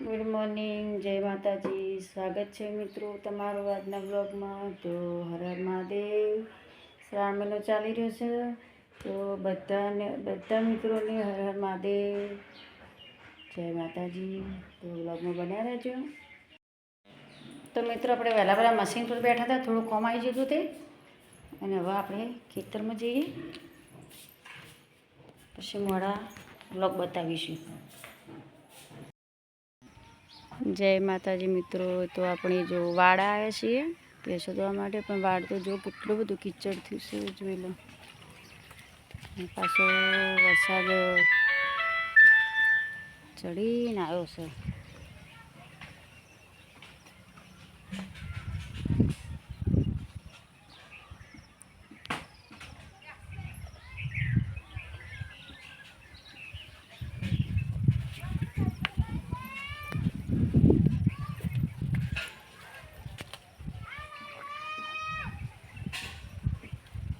Good morning જય માતાજી સ્વાગત છે મિત્રો તમારું આજના બ્લોગમાં તો હર મહાદેવ. શ્રાવણ મહિનો ચાલી રહ્યો છે. તો બધાને, બધા મિત્રોને હર હર મહાદેવ. જય માતાજી. તો બ્લોગમાં બન્યા રહેજો. તો મિત્રો, આપણે વહેલા વહેલા મશીન પર બેઠા હતા. થોડું કોમ આવી જતું તે અને હવે આપણે ખેતરમાં જઈએ. પછી મોડા બ્લોગ બતાવીશું. જય માતાજી મિત્રો, તો આપણે જો વાડ આવ્યા છીએ ભેંસો ધોવા માટે, પણ વાડ તો જો કેટલું બધું કિચડ થયું છે, જોઈ લો. પાછો વરસાદ ચડીને આવ્યો છે.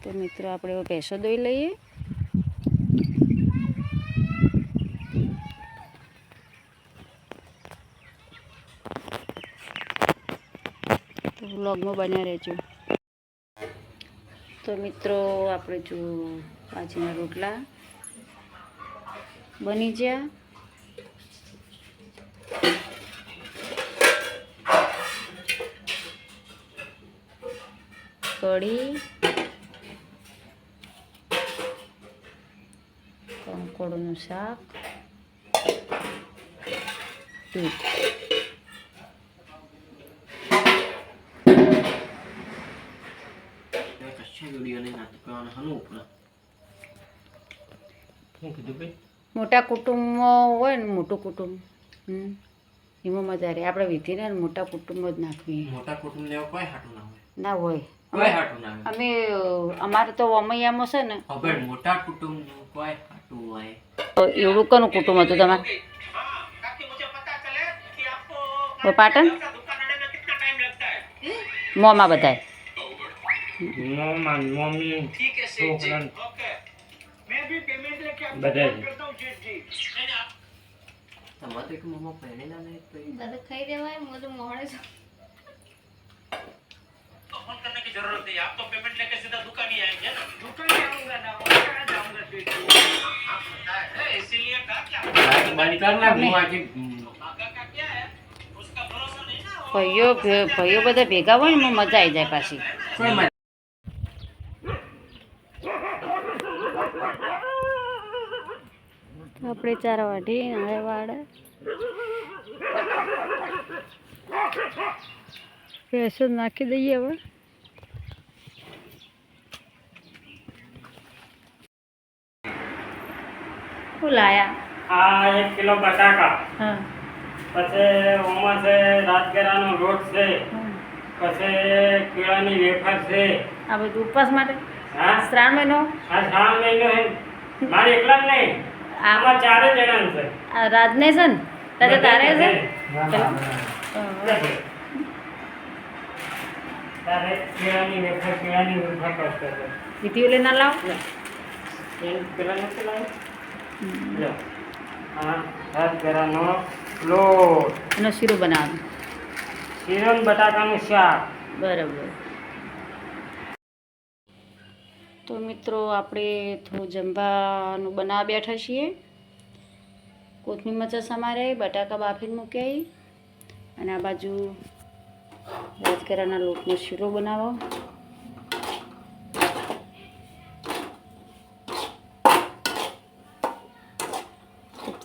તો મિત્રો આપણે ભેંસો દોઈ લઈએ. તો વ્લોગમાં બન્યા રહેજો. તો મિત્રો આપણે જો પાછીના રોટલા બની ગયા. કઢી શું શાક દૂધ મોટા કુટુંબમાં હોય ને મોટું કુટુંબ હમ એમાં મજા રહે આપણે વિધિને મોટા કુટુંબ જ નાખવી. મોટા કુટુંબ લેવા કોઈ હાટું ના હોય. ના હોય. અમે અમારે તો વમૈયામાં છે ને. મોટા કુટુંબ કોઈ હોય તો એવડું કનું કુટુંબ હતું તમારે તો પાટણ મોમાં બધાય મમ્મી છોકરા બધા તમારે તો એક મમ્મા પહેરેલા નહીં તો દાદા ખાઈ દેવાય હું તો મોડે છું બંધ કર ને હું આજે ભાઈઓ ભે- ભાઈઓ બધા ભેગા હોય ને મજા આવી જાય પાછી. આપણે ચાર વાઢી નાળે વાળે પેસો નાખી દઈએ હવે. શું લાયા? આ એક કિલો બટાકા. હા. પછી ઓમાં છે રાજગરાનો લોટ છે. હા. પછી કેળાની વેફર છે. આ બધું ઉપવાસ માટે? હા. શ્રાવણ મહિનો? આ શ્રાવણ મહિનો હે મારે એકલા જ નહીં. આમાં ચારે જણા છે. આ રાજને છે ને? તારે તારે છે? તારે કેળાની વેફર કેળાની વેફર કરશે વિધિઓ લઈને ના લાવ? પેલા નથી લાવ્યું? લો. લોટ. એનો શીરો બટાકાનું શાક. બરાબર. તો મિત્રો આપણે થોડું જમવાનું બનાવવા બેઠા છીએ. કોથમીર મરચાં સમારે બટાકા બાફીને મૂક્યા અને આ બાજુ રાજકરાના લોટનો શીરો બનાવો.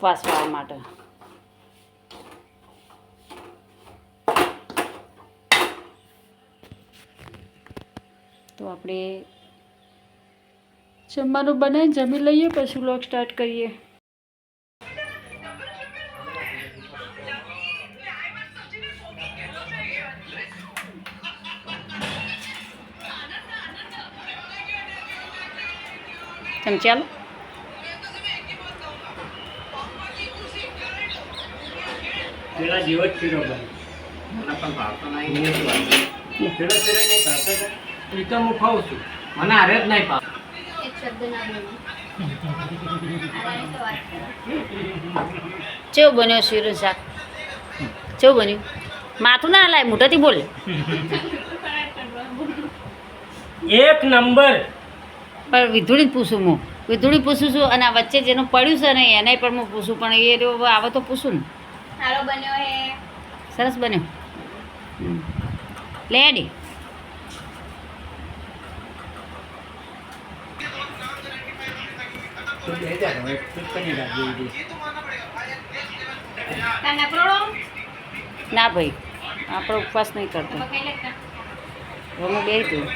ઉપવાસ વાળા માટે. તો આપણે જમવાનું બનાવીને જમી લઈએ પછી લોક સ્ટાર્ટ કરીએ. તમે પેલા જેવો જ ફીરો બને. મને પણ ભાવતો નહીં. ફીરો ફીરો નહીં. ભાવતો એ તો હું ખાઉં છું. મને હારે જ નહીં ભાવ. ચેવ બન્યો શીરો શાક? ચેવ બન્યું? માથું ના હલાય મોટાથી બોલે. એક નંબર. પણ વિધુડી પૂછું હું. વિધુડી પૂછું છું અને આ વચ્ચે જેનું પડ્યું છે ને એને પણ હું પૂછું. પણ એ આવે તો પૂછું ને. સારો બન્યો હે. સરસ બન્યો. લેડી ના ભાઈ આપણો ઉપવાસ નહીં કરતો. હું બે તું